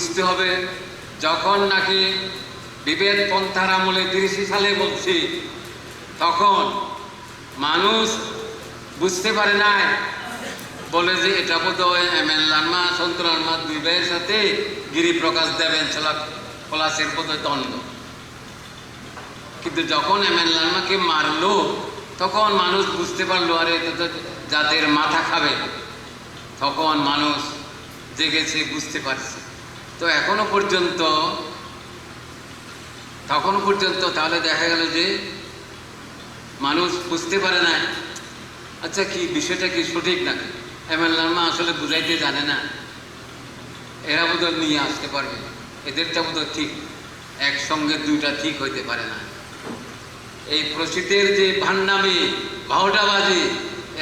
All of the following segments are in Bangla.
বুঝতে হবে, যখন নাকি বিভেদ পন্থার আমলে তিরিশি সালে বলছি, তখন মানুষ বুঝতে পারে নাই। বলে যে এটা বোধ হয় এম এল লার্মা সন্তু লার্মা দুই ভাইয়ের সাথে গিরিপ্রকাশ দেবেন চলা পলাশের বোধ হয় দ্বন্দ্ব কিন্তু যখন এম এল লার্মাকে মারলো, তখন মানুষ বুঝতে পারল, আরে এটা তো যাদের মাথা খাবে। তখন মানুষ জেগেছে, বুঝতে পারছে। তো এখনও পর্যন্ত, তখন পর্যন্ত তাহলে দেখা গেল যে মানুষ বুঝতে পারে না আচ্ছা কি বিষয়টা কি সঠিক নাকি? এমএল লার্মা আসলে বুঝাইতে জানে না। এরা বোধহয় নিয়ে আসতে পারবে। এদেরটা বোধহয় ঠিক, একসঙ্গে দুইটা ঠিক হইতে পারে না। এই প্রসিদ্ধের যে ভান্ডামি বারোটাবাজি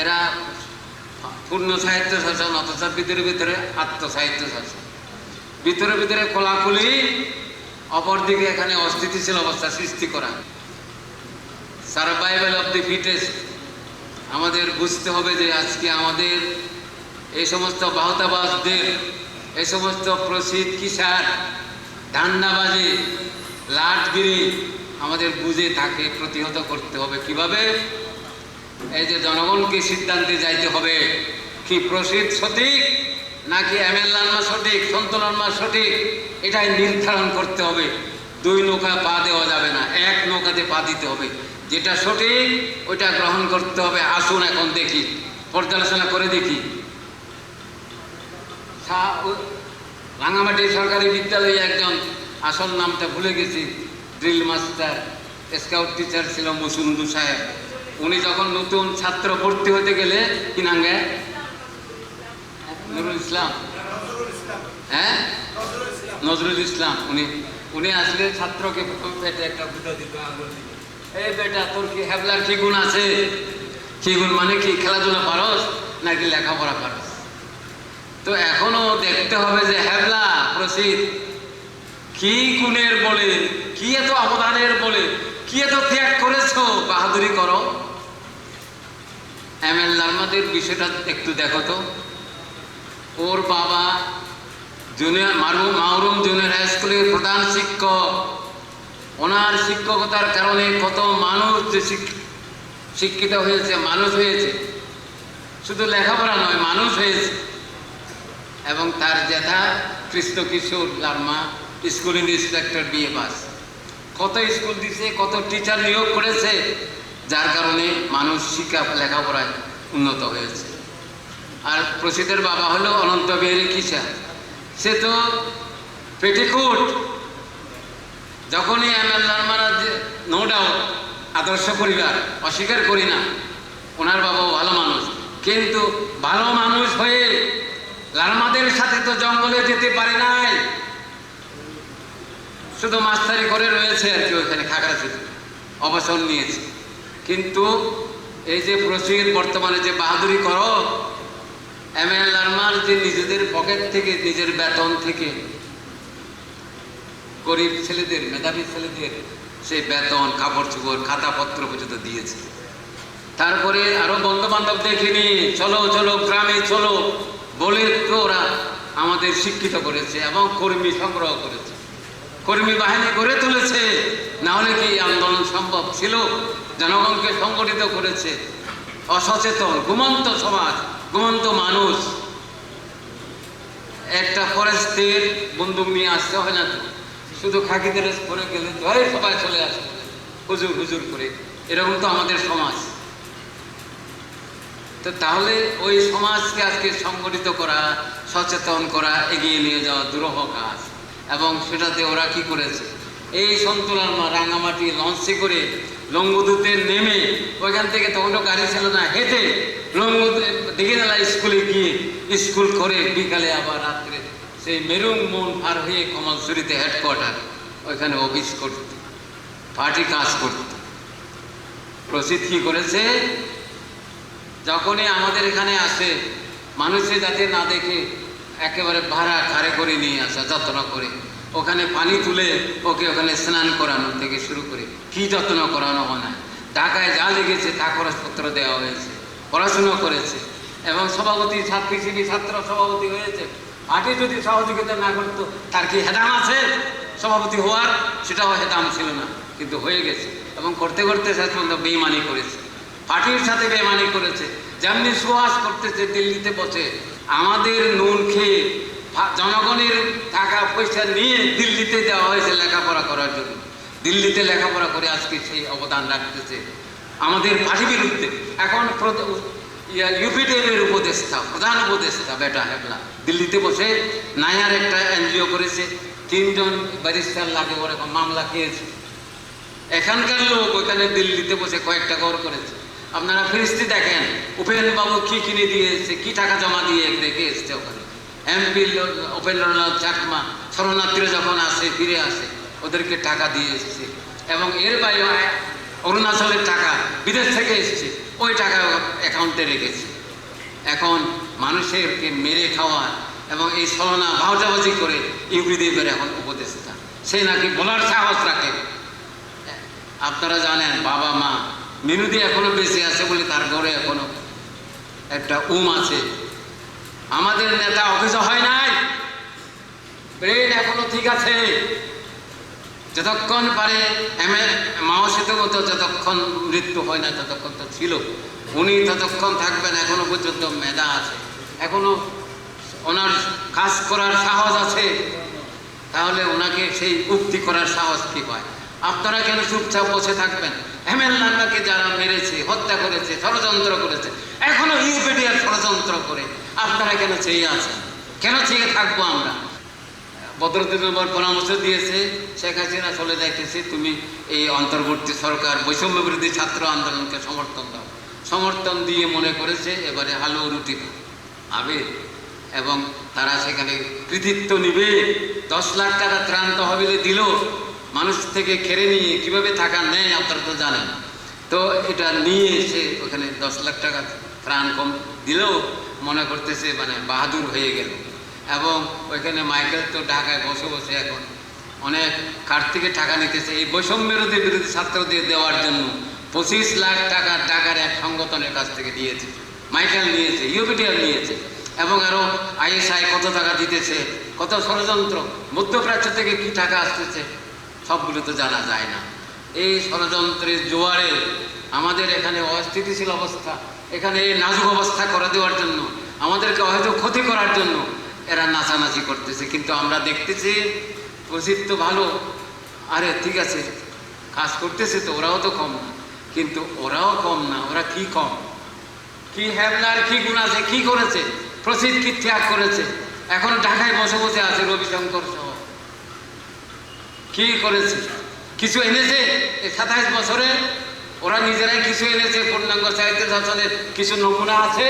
এরা পূর্ণ সাহিত্য শাসন অথচ ভিতরে ভিতরে আত্মসাহিত্য শাসন। ভিতরে ভিতরে খোলাখুলি অপরদিকে এখানে অস্থিতিশীল অবস্থা সৃষ্টি করা। সার্ভাইভাল অফ দি ফিটেস্ট আমাদের বুঝতে হবে যে আজকে আমাদের এই সমস্ত বাহতাবাজদের, এই সমস্ত প্রসিদ্ধ কিসার ধান্দাবাজি, লাটগিরি আমাদের বুঝে তাকে প্রতিহত করতে হবে। কীভাবে? এই যে জনগণকে সিদ্ধান্তে যাইতে হবে। কি প্রসিদ্ধ সঠিক? নাকি এম এল সঠিক সন্ত লালমা সঠিক? এটাই নির্ধারণ করতে হবে। দুই নৌকা পা দেওয়া যাবে না, এক নৌকাতে পা দিতে হবে। যেটা সঠিক, ওইটা গ্রহণ করতে হবে। আসুন এখন দেখি, পর্যালোচনা করে দেখি। রাঙামাটি সরকারি বিদ্যালয়ে একজন আসল নামটা ভুলে গেছি, ড্রিল মাস্টার, স্কাউট টিচার ছিল মুসুন্দু সাহেব। উনি যখন নতুন ছাত্র ভর্তি হতে গেলে, কি নাঙ্গে নুরুল ইসলাম। হ্যাঁ? নজরুল ইসলাম, উনি উনি আসলে ছাত্রকে পেটে একটা দিয়ে। এই বেটা, তোর কি কি গুণ আছে? কি গুণ মানে কি, খেলাধুলা পারস নাকি লেখাপড়া পারস? তো এখনও দেখতে হবে যে হ্যাবলা, প্রসিদ্ধ। কি গুণের বলে, কি এত অবদানের বলে, কি এত ত্যাগ করেছ, বাহাদুরি করো। এম এল লার্মাদের বিষয়টা একটু দেখো তো। ওর বাবা জুনিয়র মারুম মাহরুম জুনিয়র হাই স্কুলের প্রধান শিক্ষক। ওনার শিক্ষকতার কারণে কত মানুষ যে শিক্ষিত হয়েছে, মানুষ হয়েছে। শুধু লেখাপড়া নয়, মানুষ হয়েছে। এবং তার জ্যাঠা Krishna Kishore Larma school inspector BA pass কত স্কুল দিছে, কত টিচার নিয়োগ করেছে, যার কারণে মানুষ শিক্ষা, লেখাপড়ায় উন্নত হয়েছে। আর প্রসিদ্ধের বাবা হলো অনন্ত বিহারী কিসা সে তো পেটিকুট। যখনই এম এল লার্মারা নো ডাউট আদর্শ পরিবার, অস্বীকার করি না, ওনার বাবাও ভালো মানুষ। কিন্তু ভালো মানুষ হয়ে লার্মাদের সাথে তো জঙ্গলে যেতে পারে নাই। শুধু মাস্টারি করে রয়েছে আর কি ওইখানে খাগড়াছড়ি। অবসর নিয়েছে। কিন্তু এই যে প্রসিদ্ধ বর্তমানে যে বাহাদুরি করো এম এল লার্মার যে নিজেদের পকেট থেকে, নিজের বেতন থেকে গরিব ছেলেদের, মেধাবী ছেলেদের সেই বেতন, কাপড় চোপড়, খাতাপত্র পর্যন্ত দিয়েছে। তারপরে আরও বন্ধু বান্ধব দেখে দেখিনি চলো চলো, গ্রামে চলো। বলে ওরা আমাদের শিক্ষিত করেছে এবং কর্মী সংগ্রহ করেছে। কর্মী বাহিনী গড়ে তুলেছে। না হলে কি আন্দোলন সম্ভব ছিল? জনগণকে সংগঠিত করেছে। অসচেতন, ঘুমন্ত সমাজ। ঘুমন্ত মানুষ। একটা ফরেস্টের বন্দুক নিয়ে আসতে হয় না তো শুধু খাকি ড্রেস পরে গেলে তো সবাই চলে আসে। হুজুর হুজুর করে। এরকম তো আমাদের সমাজ। তো তাহলে ওই সমাজকে আজকে সংগঠিত করা, সচেতন করা, এগিয়ে নিয়ে যাওয়া দুরূহ কাজ। এবং সেটাতে ওরা কি করেছে? এই সন্তুলার মা রাঙামাটি লঞ্চে করে লঙ্গুদুতে নেমে ওইখান থেকে তখন তো গাড়ি ছিল না, হেঁটে লঙ্গুদু দিঘিনালা স্কুলে গিয়ে স্কুল করে বিকালে আবার রাত্রে সেই মেরুং মন পার হয়ে কমলসুরিতে হেডকোয়ার্টার ওইখানে অফিস করত পার্টি কাজ করত। প্রসিদ্ধ কি করেছে? যখনই আমাদের এখানে আসে, মানুষে যাতে না দেখে, একেবারে ভাড়া খারে করে নিয়ে আসা, যত্ন করে। ওখানে পানি তুলে ওকে ওখানে স্নান করানো থেকে শুরু করে কি যত্ন করানো হয় ঢাকায় যা লেগেছে তা খরচপত্র দেওয়া হয়েছে, পড়াশুনো করেছে এবং সভাপতি ছাত্র ছাত্রী ছাত্র সভাপতি হয়েছে। পার্টি যদি সহযোগিতা না করতো, তার কি হেদাম আছে? সভাপতি হওয়ার সেটাও হেদাম ছিল না, কিন্তু হয়ে গেছে এবং করতে করতে শেষ পর্যন্ত বেইমানি করেছে। পার্টির সাথে বেইমানি করেছে, যেমনি সুহাস করতেছে দিল্লিতে বসে, আমাদের নুন খেয়ে জনগণের টাকা পয়সা নিয়ে দিল্লিতে দেওয়া হয়েছে লেখাপড়া করার জন্য। দিল্লিতে লেখাপড়া করে আজকে সেই অবদান রাখতেছে আমাদের পার্টি বিরুদ্ধে। এখন ইউপিডিএমের উপদেষ্টা, প্রধান উপদেষ্টা বেটা হেবলা দিল্লিতে বসে নায়ার একটা এনজিও করেছে, তিনজন ব্যারিস্টার লাগে ওরকম মামলা খেয়েছে। এখানকার লোক ওইখানে দিল্লিতে বসে কয়েকটা ঘর করেছে। আপনারা ফিরিস্তি দেখেন উপেন বাবু কি কিনে দিয়েছে, কি টাকা জমা দিয়ে দেখে এসছে ওখানে? এমপি উপেন্দ্রনাথ চাকমা, শরণার্থীরা যখন আসে, ফিরে আসে, ওদেরকে টাকা দিয়ে এসছে। এবং এর বাইরে অরুণাচলের টাকা বিদেশ থেকে এসছে, ওই টাকা অ্যাকাউন্টে রেখেছে। এখন মানুষেরকে মেরে খাওয়া এবং এই ছলনা ভাওটাবাজি করে ইউপিদেবের এখন উপদেষ্টা। সে নাকি বলার সাহস রাখে। আপনারা জানেন, বাবা, মা, মিনুদি এখনও বেঁচে আছে বলে তার ঘরে এখনও একটা উম আছে। আমাদের নেতা অফিসে হয় নাই? ব্রেন এখনও ঠিক আছে? যতক্ষণ পারে এম এ মাও মতো যতক্ষণ মৃত্যু হয় না ততক্ষণ তো ছিল। উনি ততক্ষণ থাকবেন, এখনও পর্যন্ত মেধা আছে। এখনও ওনার কাজ করার সাহস আছে। তাহলে ওনাকে সেই উক্তি করার সাহস কি পায় আপনারা কেন চুপচাপ বসে থাকবেন? হেমেল নান্নাকে যারা মেরেছে, হত্যা করেছে, ষড়যন্ত্র করেছে, এখনও ইউপিডিআর ষড়যন্ত্র করে, আপনারা কেন চেয়ে আছেন? কেন চেয়ে থাকব আমরা? বদরুদ্দিন পরামর্শ দিয়েছে, শেখ হাসিনা চলে যাইতেছে, তুমি এই অন্তর্বর্তী সরকার, বৈষম্য বিরোধী ছাত্র আন্দোলনকে সমর্থন দাও। সমর্থন দিয়ে মনে করেছে, এবারে হালু রুটি আবে এবং তারা সেখানে কৃতিত্ব নিবে। দশ লাখ টাকা ত্রাণ তহবিলে দিল। মানুষ থেকে খেড়ে নিয়ে কীভাবে টাকা নেয় আপনারা তো জানেন। তো এটা নিয়ে এসে ওখানে দশ লাখ টাকা প্রাণ কম দিলেও মনে করতেছে মানে বাহাদুর হয়ে গেল। এবং ওইখানে মাইকেল তো ঢাকায় বসে বসে এখন অনেক কার থেকে টাকা নিতেছে, এই বৈষম্যেরোধী বিরোধী ছাত্রদের দেওয়ার জন্য পঁচিশ লাখ টাকা টাকার এক সংগঠনের কাছ থেকে দিয়েছে। মাইকেল নিয়েছে ইউপিটিআর নিয়েছে এবং আরও আইএসআই কত টাকা দিতেছে, কত ষড়যন্ত্র, মধ্যপ্রাচ্য থেকে কি টাকা আসতেছে সবগুলো তো জানা যায় না। এই ষড়যন্ত্রের জোয়ারে আমাদের এখানে অস্থিতিশীল অবস্থা, এখানে এই নাজুক অবস্থা করে দেওয়ার জন্য, আমাদেরকে হয়তো ক্ষতি করার জন্য এরা নাচানাচি করতেছে। কিন্তু আমরা দেখতেছি, প্রসিদ্ধ তো ভালো। আরে ঠিক আছে, কাজ করতেছে তো, ওরাও তো কম না। কিন্তু ওরাও কম না, ওরা কি কম? কি হ্যাবলার কি গুণ আছে, কি করেছে? প্রসিদ্ধ কি ত্যাগ করেছে? এখন ঢাকায় বসে বসে আছে রবিশঙ্কর সহ কি করেছে কিছু এনেছে? সাতাইশ বছরে? ওরা নিজেরাই কিছু এনেছে, পূর্ণাঙ্গ সাহিত্য শাসনের কিছু নমুনা আছে?